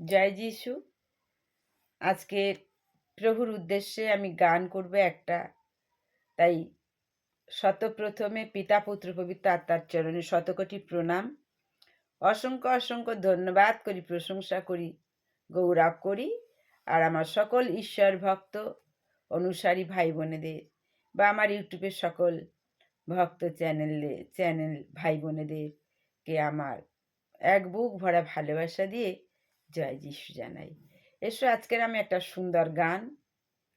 জয় যিশু। আজকে প্রভুর উদ্দেশ্যে আমি গান করব একটা। তাই শতপ্রথমে পিতা, পুত্র, পবিত্র আত্মার চরণে শতকোটি প্রণাম। অসংখ্য অসংখ্য ধন্যবাদ করি, প্রশংসা করি, গৌরব করি আর আমার সকল ঈশ্বর ভক্ত, অনুসারী ভাই বোনেদের বা আমার ইউটিউবের সকল ভক্ত চ্যানেলে, চ্যানেল ভাই বোনেদেরকে আমার এক বুক ভরা ভালোবাসা দিয়ে জয় যিশু জানাই। এসো, আজকের আমি একটা সুন্দর গান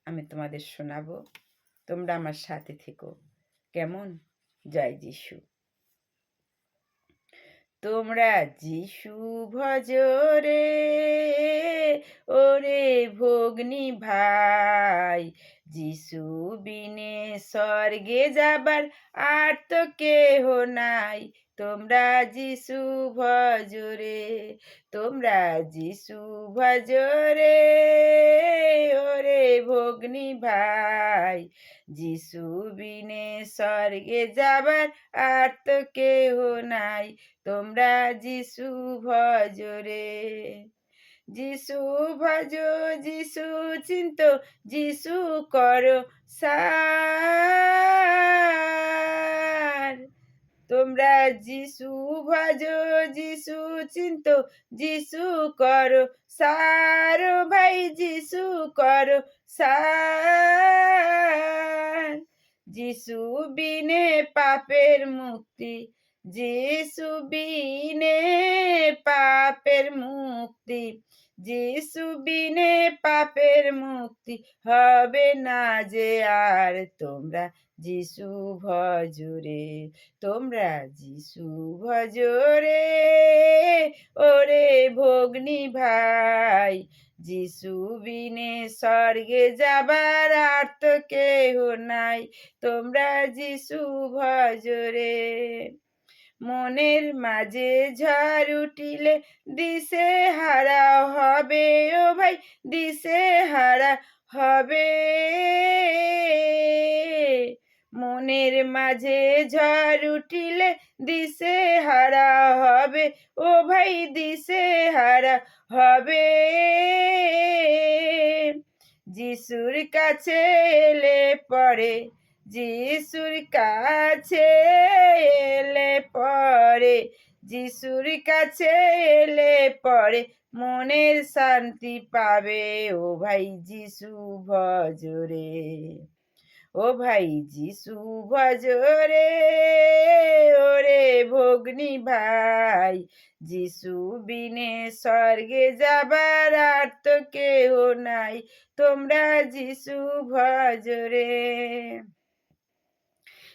আমি তোমাদের শোনাবো। তোমরা আমার সাথে থেকো। কেমন? জয় যিশু। তোমরা যিশু ভজরে ওরে ভগ্নি ভাই, যিশু বিনে স্বর্গে যাবার আর তো কেহ নাই। তোমরা যিশু ভজরে, তোমরা যিশু ভজরে, ওরে ভগ্নি ভাই। যিশু বিনে স্বর্গে যাবার আর তো কেহ নাই, তোমরা যিশু ভজরে। যিশু ভজ, যিশু চিন্ত, যিশু করো সার তোমরা যিশু ভজ, যিশু চিন্ত, যিশু করো, সার ভাই যিশু করো, সার। যিশু বিনে পাপের মুক্তি যিশু বিনে পাপের মুক্তি যিশু বিনে পাপের মুক্তি হবে না যে আর। তোমরা যিশু ভজরে, তোমরা যিশু ভজরে, ওরে ভগ্নি ভাই যিশু বিনে স্বর্গে যাবার আর তো কেহ নাই, তোমরা যিশু ভজরে। মনের মাঝে ঝড় উঠিলে দিশে হারা হবে, ও ভাই দিশে হারা হবে। মনের মাঝে ঝড় উঠিলে দিশে হারা হবে, ও ভাই দিশে হারা হবে। যিশুর কাছে এলে পরে যিশুর কাছে এলে পরে, যিশুর কাছে এলে পরে মনের শান্তি পাবে। ও ভাই যিশু ভজরে, ও ভাই যিশু ভজরে, ওরে ভগ্নি ভাই, যিশু বিনে স্বর্গে যাবার আর তো কেহ নাই, তোমরা যিশু ভজরে।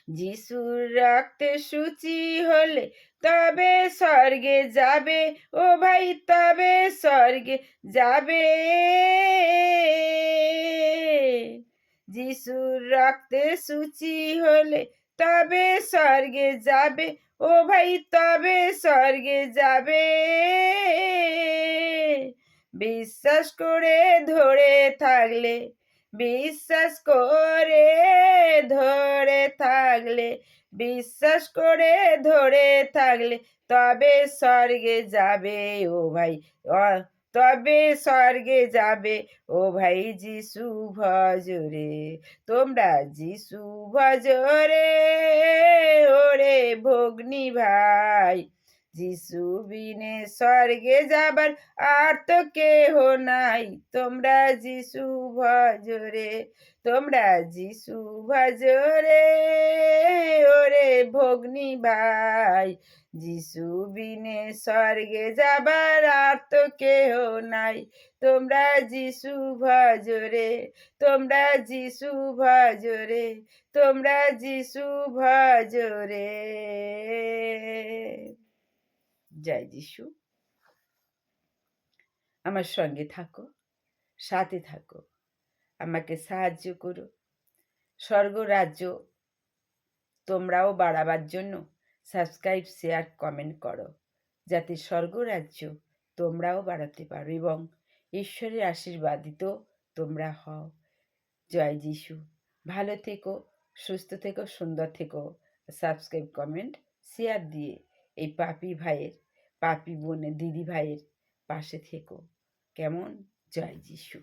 যিশুর রক্তে সূচি হলে তবে স্বর্গে যাবে। ও ভাই, তবে স্বর্গে যাবে। যিশুর রক্তে সূচি হলে তবে স্বর্গে যাবে। ও ভাই, তবে স্বর্গে যাবে। বিশ্বাস করে ধরে থাকলে বিশ্বাস করে ধরে থাকলে, বিশ্বাস করে ধরে থাকলে তবে স্বর্গে যাবে ও ভাই। তবে স্বর্গে যাবে ও ভাই যিশু ভজরে। তোমরা যিশু ভজরে, ওরে ভগ্নি ভাই। যিশু বিনে স্বর্গে যাবার আর তো কেহ নাই। তোমরা যিশু ভজরে, তোমরা যিশু ভজরে, ওরে ভগ্নি ভাই। যিশু বিনে স্বর্গে যাবার আর তো কেহ নাই। তোমরা যিশু ভজরে, তোমরা যিশু ভজরে, তোমরা যিশু ভজরে। জয় যিশু। আমার সঙ্গে থাকো, সাথে থাকো, আমাকে সাহায্য করো। স্বর্গ রাজ্য, তোমরাও বাড়াবার জন্য সাবস্ক্রাইব শেয়ার কমেন্ট করো, যাতে স্বর্গ রাজ্য তোমরাও বাড়াতে পারো এবং ঈশ্বরের আশীর্বাদিত তোমরা হও। জয় যিশু। ভালো থেকো, সুস্থ থেকো, সুন্দর থেকো। সাবস্ক্রাইব কমেন্ট শেয়ার দিয়ে এই পাপি ভাইয়ের পাপি বোনের দিদিভাইয়ের পাশে থেকো। কেমন? জয় যিশু।